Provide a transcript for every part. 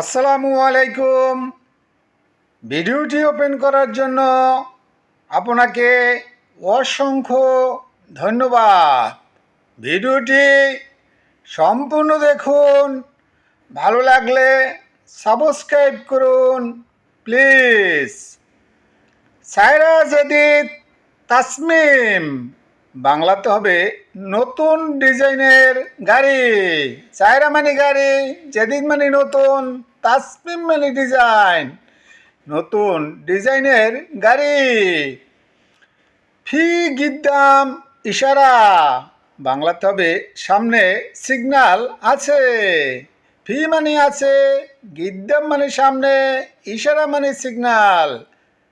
আসসালামু আলাইকুম। ভিডিওটি ওপেন করার জন্য আপনাকে অসংখ্য ধন্যবাদ। ভিডিওটি সম্পূর্ণ দেখুন, ভালো লাগলে সাবস্ক্রাইব করুন, প্লিজ। সাইরা জেদিদ তাসমিম। বাংলাতে হবে নতুন ডিজাইনের গাড়ি। সাইরা মানে গাড়ি জেদিদ মানে নতুন, তাসমিম মানে ডিজাইন। নতুন ডিজাইনের গাড়ি। ফি গিদ্দাম ইশারা। বাংলাতে হবে সামনে সিগনাল আছে। ফি মানে আছে গিদ্দাম মানে সামনে, ইশারা মানে সিগনাল।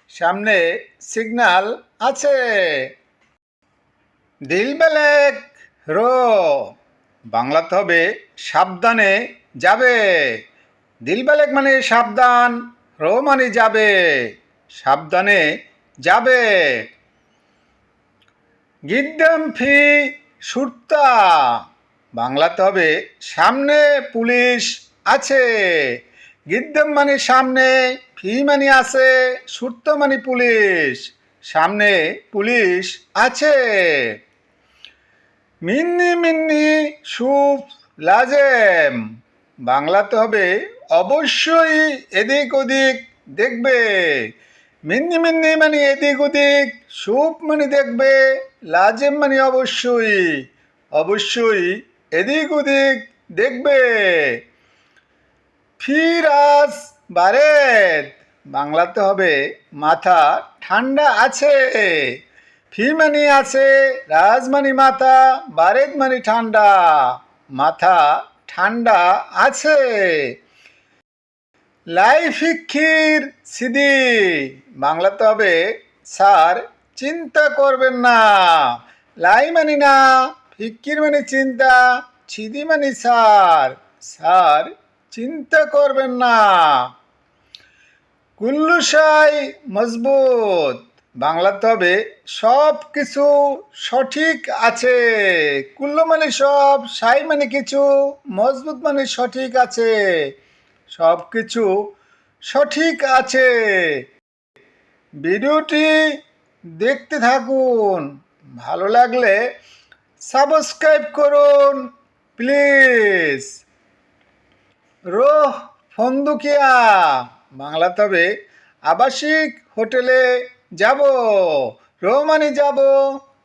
সামনে সিগনাল আছে। দিল বেলেক রো। বাংলাতে হবে সাবধানে যাবে। দিল বেলেক মানে সাবধান, রো মানে যাবে। সাবধানে যাবে। গিদ্দাম ফি সুরতা। বাংলাতে হবে সামনে পুলিশ আছে। গিদ্দাম মানে সামনে, ফি মানে আছে, সুরত মানে পুলিশ। সামনে পুলিশ আছে। মিন্নি মিন্নি সুপ লাজেম। বাংলাতে হবে অবশ্যই এদিক ওদিক দেখবে। মিন্নি মিন্নি মানে এদিক ওদিক সুপ মানে দেখবে, লাজেম মানে অবশ্যই অবশ্যই এদিক ওদিক দেখবে। ফিরাস বারেদ বাংলাতে হবে মাথা ঠান্ডা আছে। ফি মানি আছে রাজ মানি মাথা বারেদ মানি ঠান্ডা। মাথা ঠান্ডা আছে। লাইফিক্ষির সিদি। বাংলাতে হবে, স্যার, চিন্তা করবেন না। লাই মানি না ফিক্কির মানে চিন্তা ছিদি মানে স্যার। স্যার, চিন্তা করবেন না। কুল্লুসাই মজবুত। বাংলাতে হবে সব কিছু সঠিক আছে। কুল্লো মানে সব সাই মানে কিছু, মজবুত মানে সঠিক আছে। সব কিছু সঠিক আছে। ভিডিওটি দেখতে থাকুন। ভালো লাগলে সাবস্ক্রাইব করুন, প্লিজ। রোহ, ফন্দুকিয়া। বাংলা তবে আবাসিক হোটেলে যাব রো মানে যাব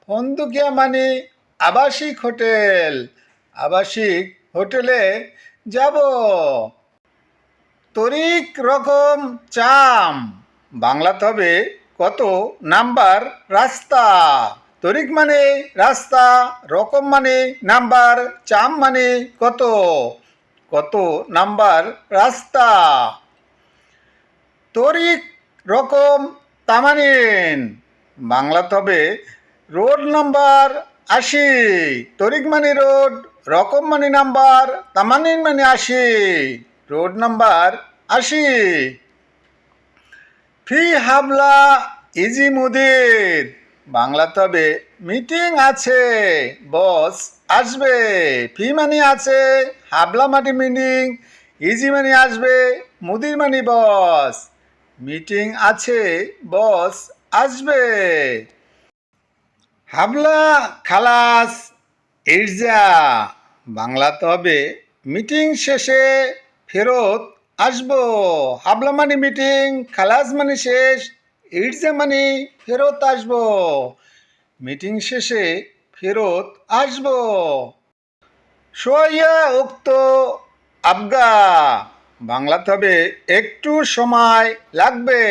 ফন্দুকিয়া মানে আবাসিক হোটেল। আবাসিক হোটেলে যাব। তরিক রকম চাম। বাংলাতে হবে কত নাম্বার রাস্তা? তরিক মানে রাস্তা, রকম মানে নাম্বার, চাম মানে কত? কত নাম্বার রাস্তা? তরিক রকম তামানিন। বাংলাতে হবে রোড নাম্বার আশি, তরিক মানে রোড, রকম মানে নাম্বার, তামানিন মানে আশি, রোড নাম্বার আশি। ফি হাবলা ইজি মুদির। বাংলা তবে মিটিং আছে, বস আসবে। ফি মানি আছে, হাবলা মানি মিটিং, ইজি মানি আসবে, মুদির মানি বস। মিটিং আছে, বস, আসবে। হাবলা খালাস, ইরজা। বাংলা তবে মিটিং শেষে ফেরত আসব। হাবলা মানে মিটিং, খালাস মানে শেষ ইটজা মানে ফেরত আসব। মিটিং শেষে ফেরত আসব। সোয়া উক্ত আবগা। বাংলাতে হবে একটু সময় লাগবে।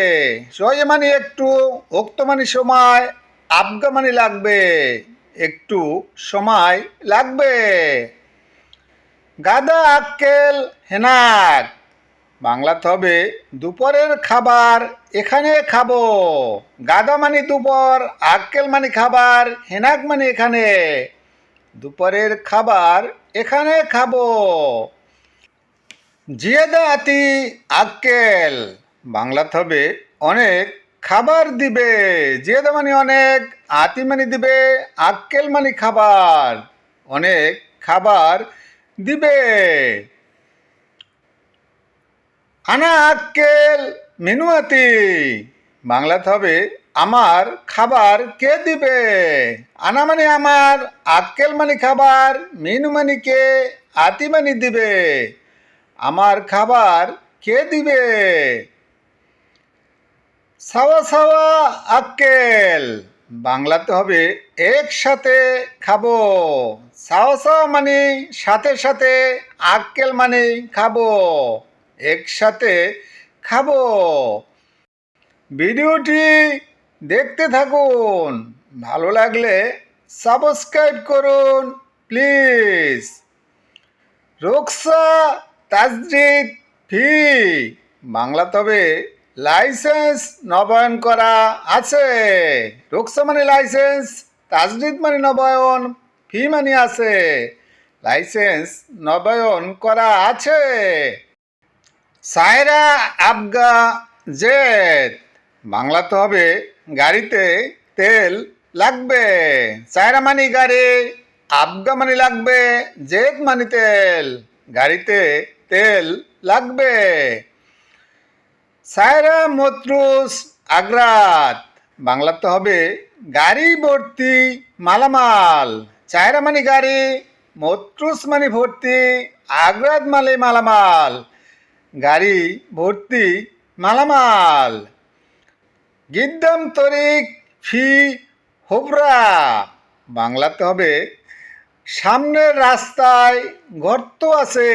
সোয়া মানে একটু উক্ত মানে সময় আবগা মানে লাগবে। একটু সময় লাগবে। গাদা আক্কেল হেনাক, বাংলাতে হবে দুপুরের খাবার এখানে খাব। গাদা মানে দুপুর, আক্কেল মানে খাবার, হেনাক মানে এখানে। দুপুরের খাবার এখানে খাব। জিয়েদা আতি আক্কেল। বাংলাতে হবে অনেক খাবার দিবে। জিয়েদা মানে অনেক, আতি মানে দিবে, আক্কেল মানে খাবার, অনেক খাবার দিবে। আনা আক্কেল মিনুয়াতি বাংলাতে হবে আমার খাবার কে দিবে? আনা মানে আমার, আক্কেল মানে খাবার, মিনু মানে কে, আতি মানে দিবে। আমার খাবার কে দিবে? সাওয়া সাওয়া আক্কেল বাংলাতে হবে একসাথে খাব। সাওয়া সাওয়া মানে সাথে সাথে আক্কেল মানে খাব। একসাথে খাব। ভিডিওটি দেখতে থাকুন। ভালো লাগলে সাবস্ক্রাইব করুন, প্লিজ। রোকসা তাজরিদ ফি। বাংলা তবে লাইসেন্স নবায়ন করা আছে। রোকসা মানে লাইসেন্স তাজরিদ মানে নবায়ন, ফি মানে আছে। লাইসেন্স নবায়ন করা আছে। সায়রা আবগা জেদ। বাংলাতে হবে গাড়িতে তেল লাগবে। সায়রা মানে গাড়ি, আবগা মানে লাগবে, জেদ মানে তেল। গাড়িতে তেল লাগবে। সায়রা মত্রুস আগ্রাত। বাংলাতে হবে গাড়ি ভর্তি মালামাল। চায়রা মানে গাড়ি মত্রুস মানে ভর্তি, আগ্রাত মানে মালামাল। গাড়ি ভর্তি মালামাল। গিদ্দাম তরিক ফি হোবরা। বাংলাতে হবে সামনের রাস্তায় গর্ত আছে।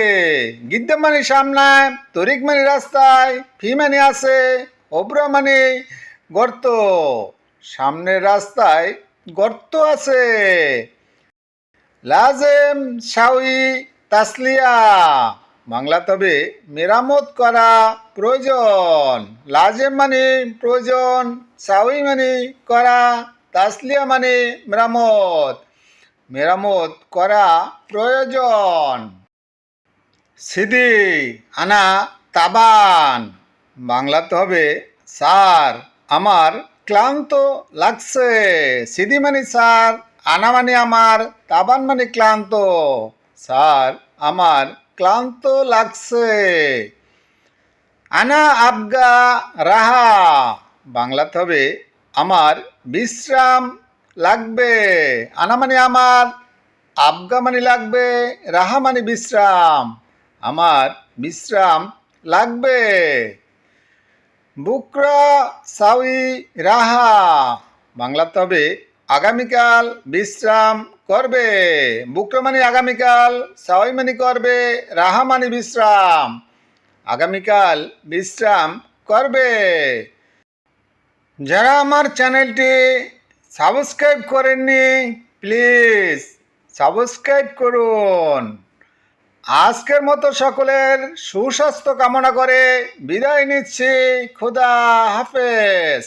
গিদ্দাম মানে সামনে, তরিক রাস্তায় ফি মানে আছে মানে গর্ত। সামনের রাস্তায় গর্ত আছে। লাজেম সাউই তাসলিয়া। বাংলা তবে মেরামত করা প্রয়োজন। লাজেম মানে প্রয়োজন সাউই মানে করা, তাসলিয়া মানে মেরামত। মেরামত করা প্রয়োজন। সিদি, আনা তাবান। বাংলাতে হবে, স্যার, আমার ক্লান্ত লাগছে। সিদি মানে স্যার, আনা মানে আমার, তাবান মানে ক্লান্ত। স্যার, আমার ক্লান্ত লাগছে। আনা আবগা রাহা। বাংলাতে হবে, আমার বিশ্রাম লাগবে। আনা মানে আমার আবগা মানে লাগবে রাহা মানে বিশ্রাম। আমার বিশ্রাম লাগবে। বুকরা, সাউই, রাহা। বাংলা তবে আগামীকাল বিশ্রাম করবে। বুকরা মানে আগামীকাল, সাউই মানে করবে, রাহা মানে বিশ্রাম। আগামীকাল বিশ্রাম করবে। যারা আমার চ্যানেলটি সাবস্ক্রাইব করেননি, প্লিজ সাবস্ক্রাইব করুন। আজকের মতো সকলের সুস্বাস্থ্য কামনা করে বিদায় নিচ্ছি। খুদা হাফেজ।